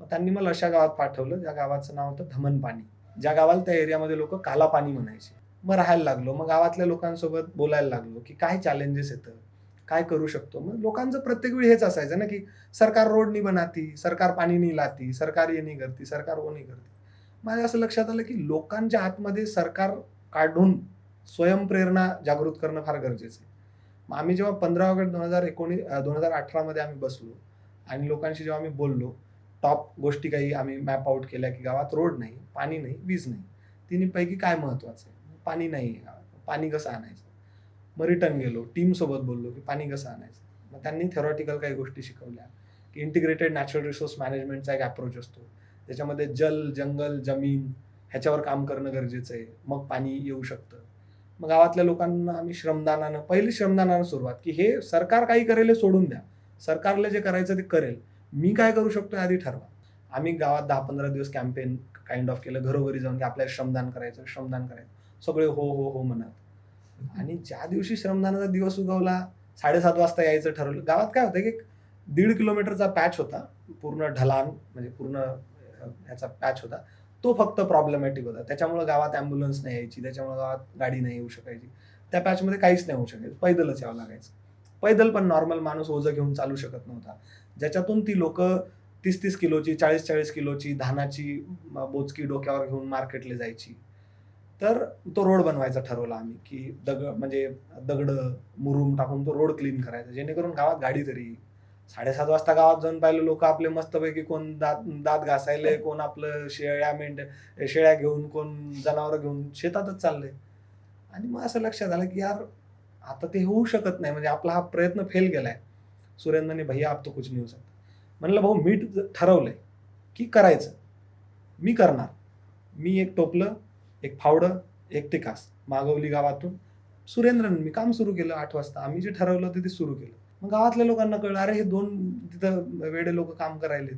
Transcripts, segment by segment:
मग त्यांनी मला अशा गावात पाठवलं. ज्या गावाचं नाव होतं धमनपाणी. ज्या गावाला त्या एरियामध्ये लोक काला पाणी म्हणायचे. मग राहायला लागलो. मग गावातल्या लोकांसोबत बोलायला लागलो की काय चॅलेंजेस येतं काय करू शकतो? मग लोकांचं प्रत्येक वेळी हेच असायचं ना की सरकार रोड नाही बनाती सरकार पाणी नाही लाती सरकार ये नाही करती सरकार वो नाही करती. माझ्या असं लक्षात आलं की लोकांच्या आतमध्ये सरकार काढून स्वयंप्रेरणा जागृत करणं फार गरजेचं आहे. मग आम्ही जेव्हा पंधरा ऑगस्ट दोन हजार एकोणीस दोन हजार अठरामध्ये आम्ही बसलो आणि लोकांशी जेव्हा आम्ही बोललो टॉप गोष्टी काही आम्ही मॅप आउट केल्या की गावात रोड नाही पाणी नाही वीज नाही. तिन्हीपैकी काय महत्त्वाचं आहे? पाणी नाही. आहे गावात पाणी कसं आणायचं? मग रिटर्न गेलो. टीमसोबत बोललो की पाणी कसं आणायचं? मग त्यांनी थेरॉटिकल काही गोष्टी शिकवल्या. की इंटिग्रेटेड नॅचरल रिसोर्स मॅनेजमेंटचा एक अप्रोच असतो. त्याच्यामध्ये जल जंगल जमीन ह्याच्यावर काम करणं गरजेचं आहे. मग पाणी येऊ शकतं. मग गावातल्या लोकांना आम्ही श्रमदानानं पहिली श्रमदानानं सुरुवात की हे सरकार काही करेल हे सोडून द्या. सरकारला जे करायचं ते करेल. मी काय करू शकतो आधी ठरवा. आम्ही गावात दहा पंधरा दिवस कॅम्पेन काइंड ऑफ केलं घरोघरी जाऊन की आपल्याला श्रमदान करायचं श्रमदान करायचं. सगळे हो हो हो म्हणत. आणि ज्या दिवशी श्रमदानाचा दिवस उगवला साडेसात वाजता यायचं ठरवलं. गावात काय होतं की एक दीड किलोमीटरचा पॅच होता. पूर्ण ढलान म्हणजे पूर्ण ह्याचा पॅच होता. तो फक्त प्रॉब्लेमॅटिक होता. त्याच्यामुळे गावात ॲम्ब्युलन्स नाही यायची. त्याच्यामुळे गावात गाडी नाही येऊ शकायची. त्या पॅचमध्ये काहीच नाही होऊ शकायचं. पैदलच यावं लागायचं. पैदल पण नॉर्मल माणूस ओझं घेऊन चालू शकत नव्हता. ज्याच्यातून ती लोक तीस तीस किलोची चाळीस चाळीस किलोची धानाची बोचकी डोक्यावर घेऊन मार्केटला जायची. तर तो रोड बनवायचा ठरवला आम्ही की दग म्हणजे दगड मुरुम टाकून तो रोड क्लीन करायचा. जेणेकरून गावात गाडी तरी येईल. साडेसात वाजता गावात जाऊन पाहिलं लोक आपले मस्तपैकी कोण दात दात घासायले कोण आपलं शेळ्या मेंढ शेळ्या घेऊन कोण जनावर घेऊन शेतातच चालले. आणि मग असं लक्षात आलं की यार आता ते होऊ शकत नाही. म्हणजे आपला हा प्रयत्न फेल गेलाय. सुरेंद्रने भैया आप तो कुछ नाही होऊ शकता म्हणलं भाऊ मी ठरवलंय की करायचं. मी करणार. मी एक टोपलं एक फावडं एक टिकास. मागवली गावातून. सुरेंद्रन मी काम सुरू केलं आठ वाजता. आम्ही जे ठरवलं होतं ते सुरू केलं. मग गावातल्या लोकांना कळलं अरे हे दोन तिथं वेडे लोक काम करायले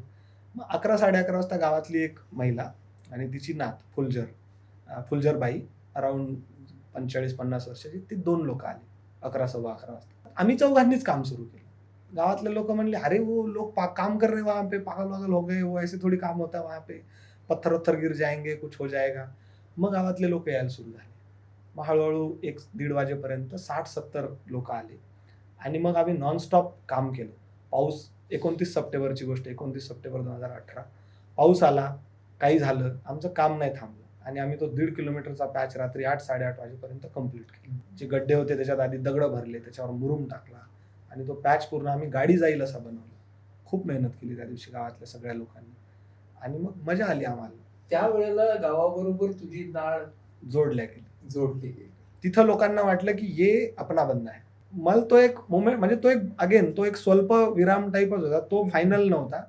मग अकरा साडे अकरा वाजता गावातली एक महिला आणि तिची नात फुलजर फुलझरबाई अराऊंड पंचेचाळीस पन्नास वर्षाची ती दोन लोक आली. अकरा सव्वा अकरा वाजता. आम्ही चौघांनीच काम सुरू केलं. गावातले लोक म्हणले अरे वो लोग पा, काम कर रहे वहाँ पे पागल वागल हो गए वो ऐसे थोडी काम होता वहाँ पे. पत्थर वत्थर गिर जाएंगे कुछ हो जाएगा. मग गावातले लोक यायला सुरू झाले. मग हळूहळू एक दीड वाजेपर्यंत साठ सत्तर लोक आले. आणि मग आम्ही नॉनस्टॉप काम केलं. पाऊस एकोणतीस सप्टेंबरची गोष्ट एकोणतीस सप्टेंबर दोन हजार अठरा. पाऊस आला काही झालं आमचं काम नाही थांबलं. आणि आम्ही तो दीड किलोमीटरचा पॅच रात्री आठ साडेआठ वाजेपर्यंत कंप्लीट केला. जे गड्डे होते त्याच्यात आधी दगड भरले त्याच्यावर मुरुम टाकला आणि तो पॅच पूर्ण आम्ही गाडी जाईल असा बनवला. खूप मेहनत केली त्या दिवशी गावातल्या सगळ्या लोकांनी. आणि मग मजा आली आम्हाला. त्यावेळेला गावाबरोबर तुझी नाळ जोडल्या गेली. जोडली गेली. तिथं लोकांना वाटलं की ये अपना बंदा आहे. मला तो एक मोमेंट म्हणजे तो एक अगेन तो एक स्वल्प विराम टाईपच होता. तो फायनल नव्हता.